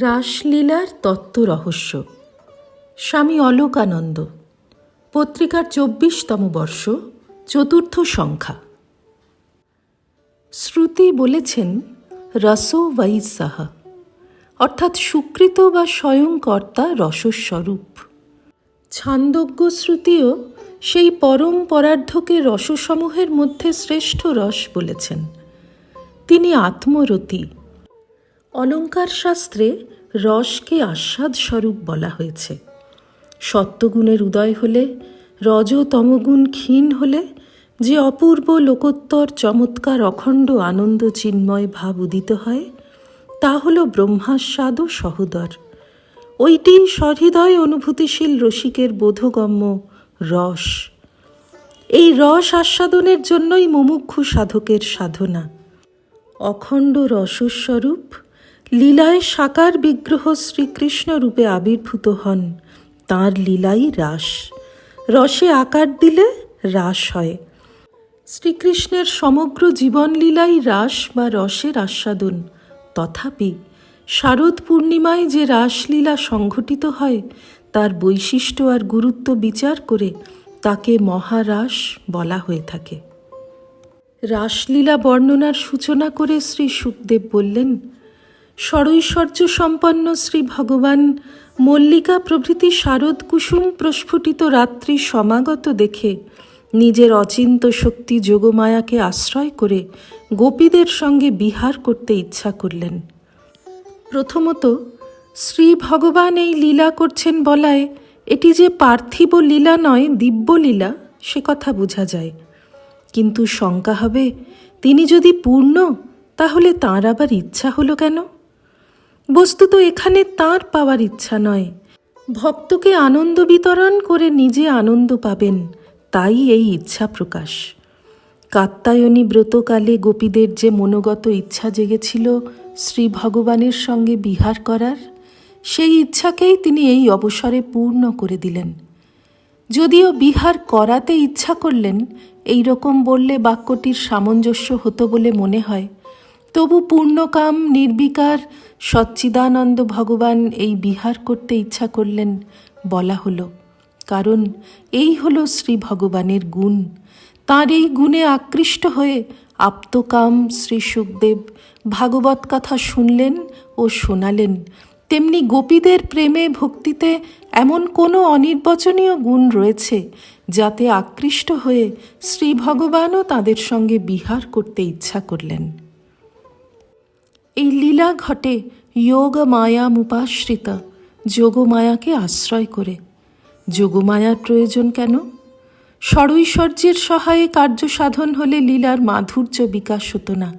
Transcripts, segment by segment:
রাসলীলার তত্ত্ব রহস্য। স্বামী অলোকানন্দ, পত্রিকার চব্বিশতম বর্ষ, চতুর্থ সংখ্যা। শ্রুতি বলেছেন, রসো সাহা অর্থাৎ সুকৃত বা স্বয়ংকর্তা রসস্বরূপ ছান্দজ্ঞ শ্রুতিও সেই পরম পরার্ধকে রসসমূহের মধ্যে শ্রেষ্ঠ রস বলেছেন। তিনি আত্মরতি অলঙ্কার শাস্ত্রে রসকে আস্বাদ স্বরূপ বলা হয়েছে। সত্যগুণের উদয় হলে রজ তমগুণ ক্ষীণ হলে, যে অপূর্ব লোকোত্তর চমৎকার অখণ্ড আনন্দ চিন্ময় ভাব উদিত হয়, তা হল ব্রহ্মাস্বাদ ও সহোদর। ওইটি সহৃদয় অনুভূতিশীল রসিকের বোধগম্য রস। এই রস আস্বাদনের জন্যই মুমুক্ষু সাধকের সাধনা। অখণ্ড রসস্বরূপ লীলায় সাকার বিগ্রহ শ্রীকৃষ্ণ রূপে আবির্ভূত হন। তাঁর লীলাই রাস। রসে আকার দিলে রাস হয়। শ্রীকৃষ্ণের সমগ্র জীবনলীলাই রাস বা রসের আস্বাদন। তথাপি শারদ পূর্ণিমায় যে রাসলীলা সংঘটিত হয়, তার বৈশিষ্ট্য আর গুরুত্ব বিচার করে তাকে মহারাস বলা হয়ে থাকে। রাসলীলা বর্ণনার সূচনা করে শ্রী সুখদেব বললেন ষড়ৈশ্বর্য সম্পন্ন শ্রী ভগবান মল্লিকা প্রভৃতি শারদ কুসুম প্রস্ফুটিত রাত্রি সমাগত দেখে নিজের অচিন্ত শক্তি যোগমায়াকে আশ্রয় করে গোপীদের সঙ্গে বিহার করতে ইচ্ছা করলেন। প্রথমত, শ্রী ভগবান এই লীলা করছেন বলায় এটি যে পার্থিব লীলা নয়, দিব্য লীলা, সে কথা বোঝা যায়। কিন্তু শঙ্কা হবে, তিনি যদি পূর্ণ, তাহলে তাঁর আবার ইচ্ছা হলো কেন? বস্তুত এখানে তাঁর পাওয়ার ইচ্ছা নয়। ভক্তকে আনন্দ বিতরণ করে নিজে আনন্দ পাবেন, তাই এই ইচ্ছা প্রকাশ। কাত্তায়নী ব্রতকালে গোপীদের যে মনোগত ইচ্ছা জেগেছিল শ্রী ভগবানের সঙ্গে বিহার করার, সেই ইচ্ছাকেই তিনি এই অবসরে পূর্ণ করে দিলেন। যদিও বিহার করাতে ইচ্ছা করলেন এই রকম বললে বাক্যটির সামঞ্জস্য হতো বলে মনে হয় তবু পূর্ণকাম, নির্বিকার, সচ্চিদানন্দ ভগবান এই বিহার করতে ইচ্ছা করলেন বলা হলো। কারণ এই হলো শ্রী ভগবানের গুণ। তাঁর এই গুণে আকৃষ্ট হয়ে আপ্তকাম শ্রী সুখদেব ভাগবত কথা শুনলেন ও শোনালেন। তেমনি গোপীদের প্রেমে ভক্তিতে এমন কোনো অনির্বচনীয় গুণ রয়েছে যাতে আকৃষ্ট হয়ে শ্রী ভগবানও তাদের সঙ্গে বিহার করতে ইচ্ছা করলেন। এই লীলা ঘটে যোগ মায়া মুপাশ্রিতা যোগমায়াকে আশ্রয় করে। যোগমায়ার প্রয়োজন কেন? ষড়ৈশ্বর্যের সহায়ে কার্য সাধন হলে লীলার মাধুর্য বিকাশ হতো না।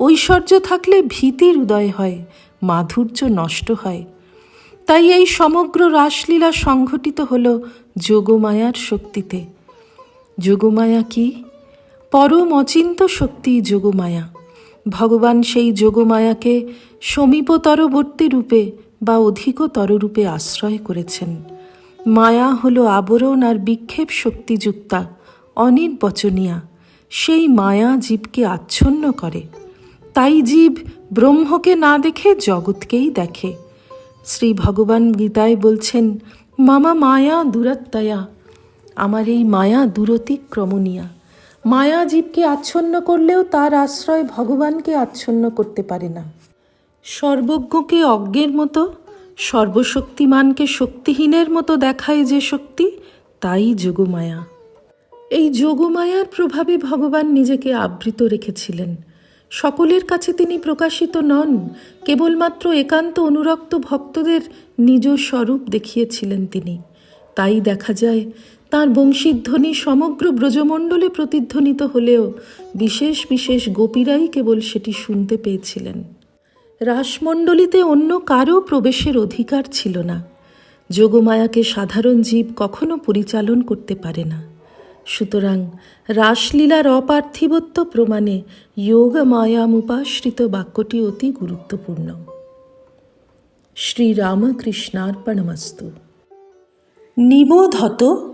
ঐশ্বর্য থাকলে ভীতির উদয় হয়, মাধুর্য নষ্ট হয়। তাই এই সমগ্র রাসলীলা সংঘটিত হল যোগমায়ার শক্তিতে। যোগমায়া কি? পরম অচিন্ত শক্তি যোগমায়া। ভগবান সেই যোগমায়াকে সমীপতরবর্তী রূপে বা অধিকতর রূপে আশ্রয় করেছেন। মায়া হলো আবরণ আর বিক্ষেপ শক্তিযুক্তা, অনির্বচনীয়া। সেই মায়া জীবকে আচ্ছন্ন করে। তাই জীব ব্রহ্মকে না দেখে জগৎকেই দেখে। শ্রী ভগবান গীতায় বলছেন, মামা মায়া দূরাত্মায়া আমার এই মায়া দূরতিক্রমণীয়া। মায়া জীবকে আচ্ছন্ন করলেও তার আশ্রয় ভগবানকে আচ্ছন্ন করতে পারে না। সর্বজ্ঞকে অজ্ঞের মতো, সর্বশক্তিমানকে শক্তিহীনের মতো দেখায় যে শক্তি, তাই যোগমায়া। এই যোগমায়ার প্রভাবে ভগবান নিজেকে আবৃত রেখেছিলেন। সকলের কাছে তিনি প্রকাশিত নন, কেবলমাত্র একান্ত অনুরক্ত ভক্তদের নিজ স্বরূপ দেখিয়েছিলেন তিনি। তাই দেখা যায় তাঁর বংশীধ্বনি সমগ্র ব্রজমণ্ডলে প্রতিধ্বনিত হলেও বিশেষ বিশেষ গোপীরাই কেবল সেটি শুনতে পেয়েছিলেন। রাসমণ্ডলীতে অন্য কারও প্রবেশের অধিকার ছিল না। যোগমায়াকে সাধারণ জীব কখনো পরিচালন করতে পারে না। সুতরাং রাসলীলার অপার্থিবত্ব প্রমাণে যোগ মায়ামুপাশ্রিত বাক্যটি অতি গুরুত্বপূর্ণ। শ্রীরামকৃষ্ণার্পণমস্তু। নিবোধত